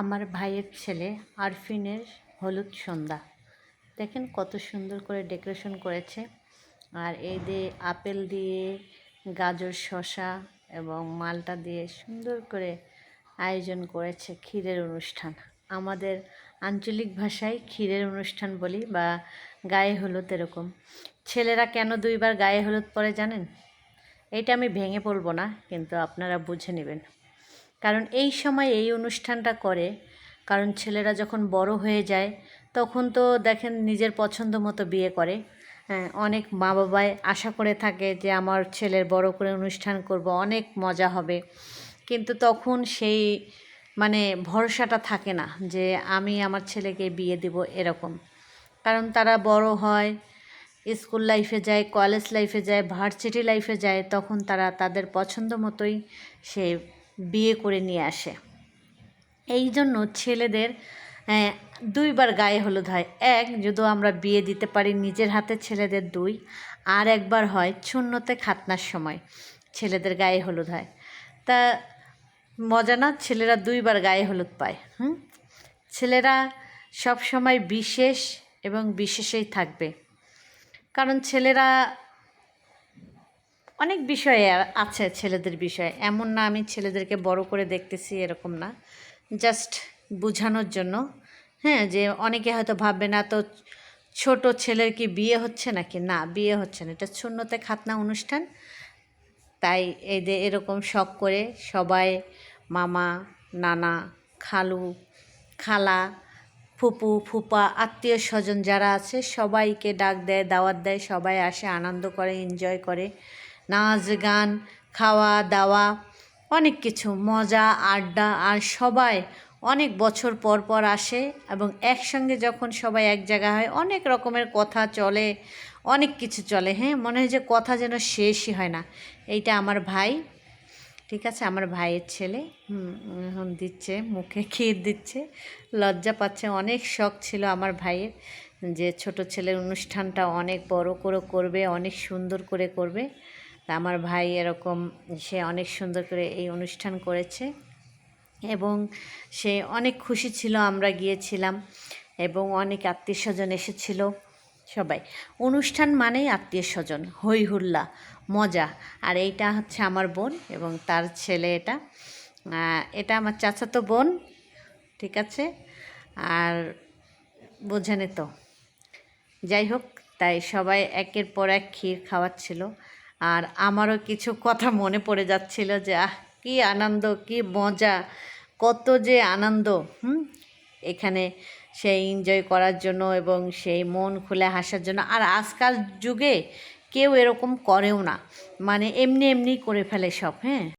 আমার ভাইয়ের ছেলে আরফিনের হলুদ সন্ধ্যা। দেখেন কত সুন্দর করে ডেকোরেশন করেছে। আর এই দিয়ে আপেল দিয়ে, গাজর, শসা এবং মালটা দিয়ে সুন্দর করে আয়োজন করেছে ক্ষীরের অনুষ্ঠান। আমাদের আঞ্চলিক ভাষায় ক্ষীরের অনুষ্ঠান বলি বা গায়ে হলুদ এরকম। ছেলেরা কেন দুইবার গায়ে হলুদ পরে জানেন? এটা আমি ভেঙে পড়ব না, কিন্তু আপনারা বুঝে নেবেন। কারণ এই সময় এই অনুষ্ঠানটা করে। কারণ ছেলেরা যখন বড় হয়ে যায়, তখন তো দেখেন নিজের পছন্দ মতো বিয়ে করে। হ্যাঁ অনেক মা বাবাই আশা করে থাকে যে আমার ছেলের বড় করে অনুষ্ঠান করব, অনেক মজা হবে। কিন্তু তখন সেই মানে ভরসাটা থাকে না যে আমি আমার ছেলেকে বিয়ে দেব এরকম। কারণ তারা বড় হয়, স্কুল লাইফে যায়, কলেজ লাইফে যায়, ভার্সিটি লাইফে যায়, তখন তারা তাদের পছন্দ মতোই সে বিয়ে করে নিয়ে আসে। এই জন্য ছেলেদের দুইবার গায়ে হলুদ হয়। এক, যদিও আমরা বিয়ে দিতে পারি নিজের হাতে, ছেলেদের দুই। আর একবার হয় শূন্যতে খাতনার সময়, ছেলেদের গায়ে হলুদ হয়। তা মজা না, ছেলেরা দুইবার গায়ে হলুদ পায়, হুম? ছেলেরা সব সময় বিশেষ এবং বিশেষেই থাকবে। কারণ ছেলেরা অনেক বিষয়ে আছে ছেলেদের বিষয়ে। এমন না আমি ছেলেদেরকে বড় করে দেখতেছি এরকম না। জাস্ট বোঝানোর জন্য। হ্যাঁ যে অনেকে হয়তো ভাববে না, তো ছোট ছেলের কি বিয়ে হচ্ছে নাকি? না, বিয়ে হচ্ছে না। এটা শূন্যতে খাতনা অনুষ্ঠান। তাই এদের এরকম শখ করে সবাই, মামা, নানা, খালু, খালা, ফুপু, ফুপা, আত্মীয় স্বজন যারা আছে, সবাইকে ডাক দেয়, দাওয়াত দেয়, সবাই আসে, আনন্দ করে এনজয় করে। নাচ, গান, খাওয়া, দাওয়া, অনেক কিছু, মজা, আড্ডা আর সবাই অনেক বছর পর পর আসে এবং একসঙ্গে যখন সবাই এক জায়গায় হয়, অনেক রকমের কথা চলে, অনেক কিছু চলে। হ্যাঁ মনে হয় যে কথা যেন শেষই হয় না। এইটা আমার ভাই, ঠিক আছে? আমার ভাইয়ের ছেলে। এখন দিচ্ছে, মুখে ক্ষীর দিচ্ছে। লজ্জা পাচ্ছে, অনেক শখ ছিল আমার ভাইয়ের যে ছোট ছেলের অনুষ্ঠানটা অনেক বড় করে করবে, অনেক সুন্দর করে করবে। তা আমার ভাই এরকম, সে অনেক সুন্দর করে এই অনুষ্ঠান করেছে এবং সে অনেক খুশি ছিল, আমরা গিয়েছিলাম এবং অনেক আত্মীয় স্বজন এসেছিল সবাই। অনুষ্ঠান মানেই আত্মীয় স্বজন হই হুল্লা, মজা। আর এইটা হচ্ছে আমার বোন এবং তার ছেলে এটা। এটা আমার চাচাতো বোন, ঠিক আছে? আর বোঝেনে তো। যাই হোক, তাই সবাই একের পর এক ক্ষীর খাওয়াচ্ছিল। আর আমারও কিছু কথা মনে পড়ে যাচ্ছিল যে, আহ, কী আনন্দ, কি মজা, কত যে আনন্দ, হুম? এখানে সেই এনজয় করার জন্য এবং সেই মন খুলে হাসার জন্য। আর আজকাল যুগে কেউ এরকম করেও না। মানে এমনি এমনি করে ফেলে সব হ্যাঁ?